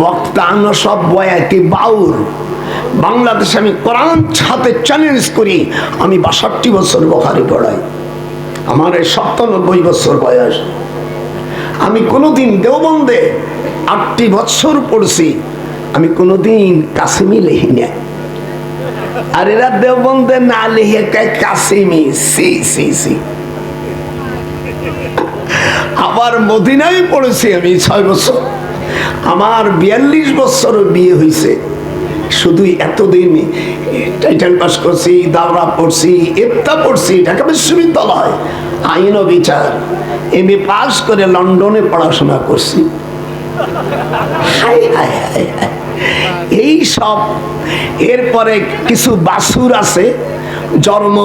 বক্তা আনো সব বয়াতি বাউল। বাংলাদেশে আমি কোরআন ছাতে চ্যালেঞ্জ করি, আমি বাষট্টি বছর বখারি পড়াই। আমার এই সপ্তানব্বই বছর বয়স। আমি কোনোদিন দেওবন্দে আটটি বছর পড়ছি, আমি কোনোদিন কাসিমি লিখি না আর এরা দেওবন্দে না লিখে কাসিমি? C C C. আবার মদিনায় পড়েছি আমি ছয় বছর। আমার বিয়াল্লিশ বছর বিয়ে হয়েছে শুধু এতদিন টাইটেল পাস করছি, দাওরা পড়ছি এফতা পড়ছি, ঢাকা বিশ্ববিদ্যালয়, আইন ও বিচার, এম এ পাস করে লন্ডনে পড়াশোনা করছি। এই সব, এরপরে কিছু বাসুর আছে, জন্ম,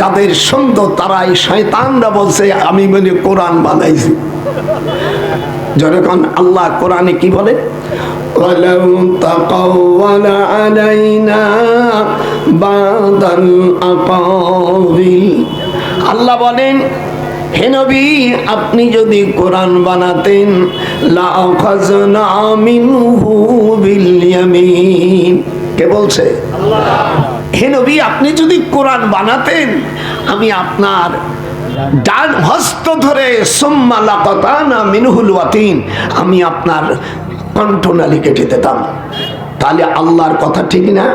যাদের সুন্দর তারাই, শয়তানরা বলছে, আমি মানে কোরআন বানাইছি। যখন আল্লাহ কোরআনে কি বলে ولو تقول علينا بعض الأقاويل আল্লাহ বলেন হে নবী আপনি যদি কোরআন বানাতেন লাখাজনা মিনহু বিল ইয়ামিন কে বলছে হে নবী আপনি যদি কোরআন বানাতেন আমি আপনার ডান হস্ত ধরে, সোম্মা লাকাতানা মিনহুল ওয়াতিন আমি আপনার কণ্ঠনালী কেটে দিতাম। তাহলে আল্লাহর কথা ঠিক না?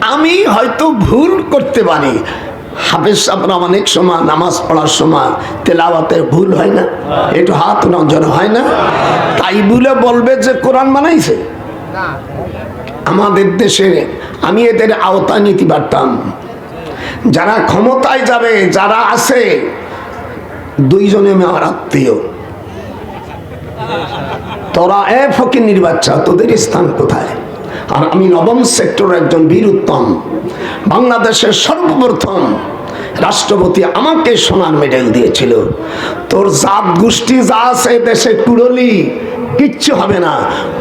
আমি হয়তো ভুল করতে পারি। হাফেজ সাহেবরা অনেক সময় নামাজ পড়ার সময় তেলাওয়াতে ভুল হয় না? একটু হাত নজর হয় না? তাই বলে বলবে যে কোরআন বানাইছে? আমাদের দেশে আমি এদের আওতায় নিতে পারতাম। যারা ক্ষমতায় যাবে, যারা আছে, দুইজনে আমার আত্মীয়। তোরা এ ফকির নির্বাচা, তোদের স্থান কোথায়? আর আমি নবম সেক্টর একজন বীর উত্তম, বাংলাদেশের সর্বপ্রথম রাষ্ট্রপতি আমাকে সোনার মেডেল দিয়েছিল। তোর জাত গোষ্ঠী যা আছে, দেশে কুড়লি, কিচ্ছু হবে না।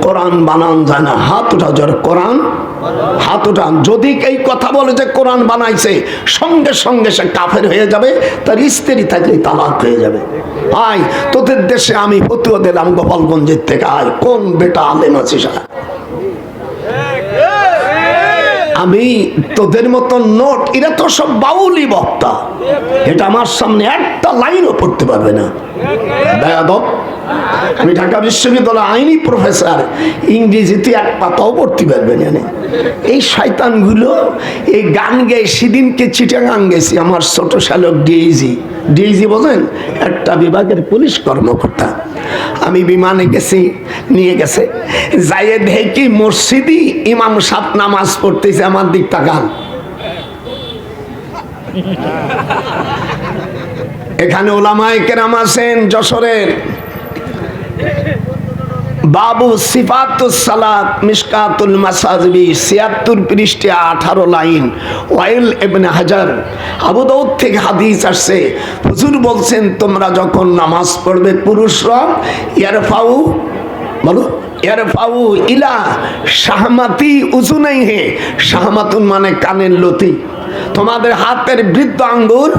কোরআন বানান যায় না, হাত উঠা জোর, কোরআন হাত উঠান। যদি এই কথা বলে যে কোরআন বানাইছে, সঙ্গে সঙ্গে সে কাফের হয়ে যাবে, তার স্ত্রী থাকলে তালাক হয়ে যাবে। আয় তোদের দেশে আমি ফতুয়া দিলাম গোপালগঞ্জের থেকে। আয়, কোন বেটা আলেম আছিস? আমি তোদের মতো নোট, এরা তো সব বাউলি বক্তা। এটা আমার সামনে একটা লাইনও পড়তে পারবে না। বেয়াদব আমি ঢাকা বিশ্ববিদ্যালয় আইনি প্রফেসর, ইংরেজিতে এক পাতাও পড়তে পারবে না এই শয়তানগুলো, এই গান গেয়ে, সেদিনকে চিটাগাং গেছি, আমার ছোট শালক ডিএইজি ডিএইজি বোঝেন একটা বিভাগের পুলিশ কর্মকর্তা। আমি বিমানে গেছি, নিয়ে গেছে। যাইয়ে দেখি মসজিদই ইমাম সাত নামাজ পড়তেছে, আমার দিক তাকান। এখানে ওলামায় কেরাম আছেন, যশোরের। বাবু সিফাতুস সালাত মিসকাতুল মাসাজবি, ছিয়াত্তর পৃষ্ঠে আঠারো লাইন। ওয়াইল এবনে হাজার, আবু দাউদ থেকে হাদিস আসছে। হুজুর বলছেন, তোমরা যখন নামাজ পড়বে পুরুষরা, ইয়ারফাউ বলো ইলা উজু নেই হে। মানে কানের লতি। তোমাদের হাতের বৃদ্ধ আঙ্গুর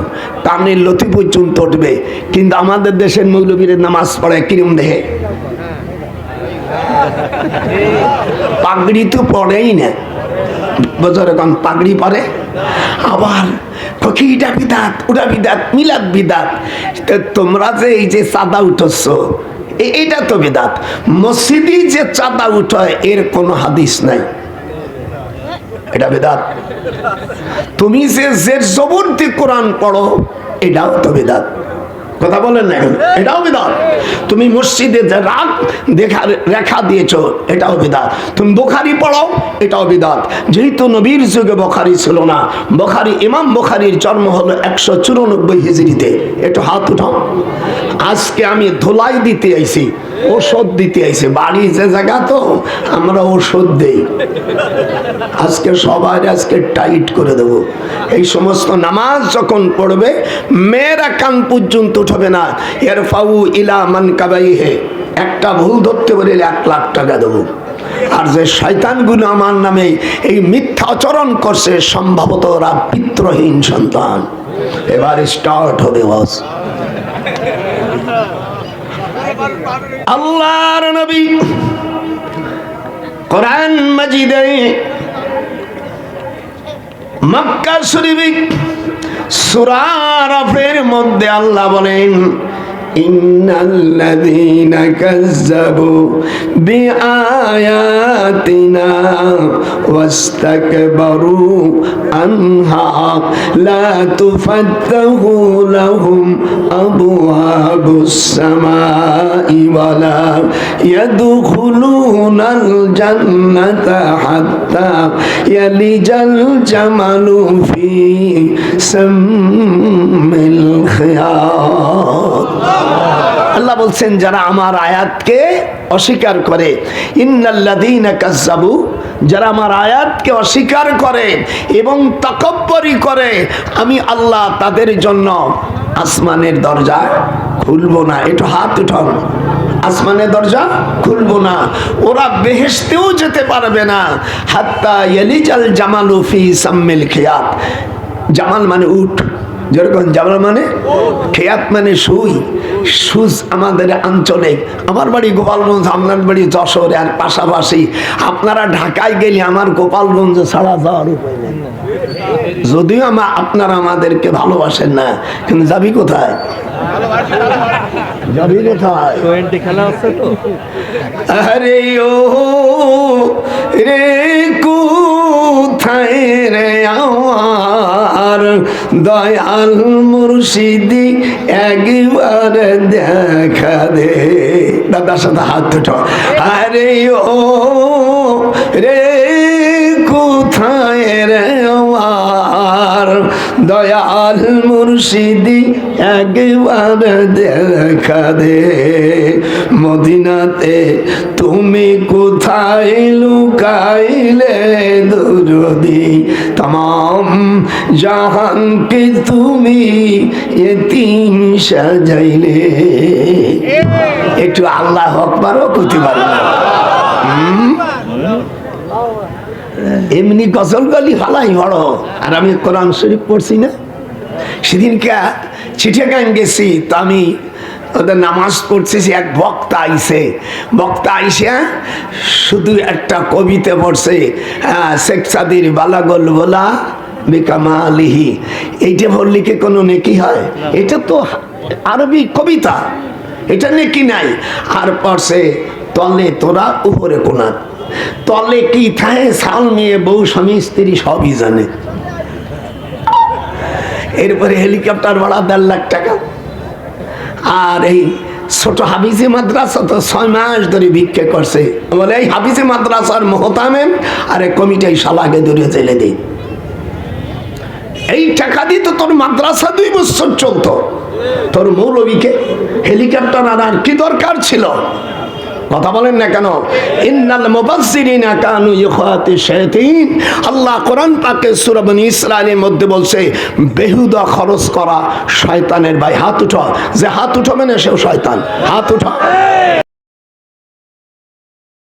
কানের লতি পর্যন্ত উঠবে। কিন্তু আমাদের দেশের মৌলবীরের নামাজ পড়ে কিরম দেহে? পাগড়ি তো পড়েই না। বছর এখন পাগড়ি পরে। আবার ফকিটা বিদাত, ওটা বিদাত, মিলাদ বিদাত। তোমরা যে এই যে সাদা উঠছ এ- এটা তো বেদাত। মসজিদি যে চাঁদা উঠায়, এর কোনো হাদিস নাই। এটা বেদাত। তুমি যে জের কোরআন পড়ো, এটাও তো বেদাত। কথা বলেন না এটাও বিদাত। তুমি মসজিদে যে রাগ দেখা রেখা দিয়েছ, এটাও বিদাত। তুমি বোখারি পড়ো এটাও বিদাত। যেহেতু নবীর যুগে বখারি ছিল না, বখারি, ইমাম বখারির জন্ম হলো একশো চুরানব্বই হিজড়িতে। একটু হাত উঠাও। আজকে আমি ধোলাই দিতে আইছি। ওষুধ দিতে আইছি। বাড়ি যে জায়গা তো, আমরা ওষুধ দেই। আজকে সবাই আজকে টাইট করে দেব। এই সমস্ত নামাজ যখন পড়বে, মেয়েরা কান পর্যন্ত উঠবে না। এর ফাউ ইলা মান কাবাই হে একটা ভুল ধরতে পারলে এক লাখ টাকা দেবো। আর যে শয়তানগুলো আমার নামে এই মিথ্যা আচরণ করছে, সম্ভবত ওরা পিত্রহীন সন্তান। এবার স্টার্ট হবে বস। আল্লাহর নবী কোরআন মাজিদে মক্কা শরীফ সুরার মধ্যে আল্লাহ বলেন إن الذين كذبوا بآياتنا واستكبروا عنها لا تفتح لهم أبواب السماء ولا يدخلون الجنة حتى يلج الجمل في سم الخياط আল্লাহ বলছেন যারা আমার আয়াতকে অস্বীকার করে ইন্নাল্লাযীনা কাজ্জাবু যারা আমার আয়াতকে অস্বীকার করে এবং তাকাব্বরি করে আমি আল্লাহ তাদের জন্য আসমানের দরজা খুলবো না একটু হাত উঠান আসমানের দরজা খুলবো না। ওরা বেহেশতেও যেতে পারবে না। হাত্তা ইয়ালিজাল জামালু ফি সাম্মিল খিয়াত। জামাল মানে উঠ যেরকম জামাল মানে খেয়াত মানে সুই। সুজ আমাদের আঞ্চলিক। আমার বাড়ি গোপালগঞ্জ, আপনার বাড়ি যশোর আর পাশাপাশি। আপনারা ঢাকায় গেলে আমার গোপালগঞ্জ ছাড়া যাওয়ার উপায় নেই। যদিও আমার আপনারা আমাদেরকে ভালোবাসেন না, কিন্তু যাবি কোথায়? যাবি কোথায়? টোয়েন্টি খেলা হচ্ছে তো। আরে ও রে কোথায় রে আমার দয়াল মুর্শিদি একবার দেখা দে। দাদার সাথে হাত দুটো আরে ও দয়াল মুর্শিদি একবার দেখা দে মদিনাতে তুমি কোথায় লুকাইলে দুরদি? তাম জাহানকে তুমি এতিম সাজাইলে। একটু আল্লাহ হকবারও করতে পারবে না এমনি গজল গলি ফালাই বড়। আর আমি কোরআন শরীফ পড়ছি না। সেদিনকে চিঠিয়াগান গেছি তো আমি ওদের নামাজ পড়তেছি এক বক্তা আইসে বক্তা আইসে শুধু একটা কবিতা পড়ছে হ্যাঁ, শেখ সাদির বালাগল বলা বেকামা আলিহি এইটা বললে কি কোনো নেকি হয়? এটা তো আরবি কবিতা। এটা নেকি নাই। আর পড়ছে তলে তোরা উপরে কোনাত তলে কি থাকে সাল মেয়ে বউ স্বামী স্ত্রী সবই জানে। এরপরে হেলিকপ্টার ভাড়া দেড় লাখ টাকা। আর এই ছোট হাফিজে মাদ্রাসা তো ছয় মাস ধরে ভিক্ষে করছে। বলে, এই হাফিজে মাদ্রাসার মহতামেম আর এই কমিটি শালাকে ধরে জেলে দিই এই টাকা দিয়ে তো তোর মাদ্রাসা দুই বছর চলতো। তোর মৌলবীকে হেলিকপ্টার আনার কি দরকার ছিল? কথা বলেন না কেন? ইন্নাল মুবাসসিরিনা কানু ইখাতি শায়াতিন। আল্লাহ কোরআন পাকে সূরা বনি ইসরাঈলের মধ্যে বলছে, বেহুদা খরচ করা শয়তানের ভাই, হাত উঠো যে হাত উঠো মানে সেও শয়তান। হাত উঠো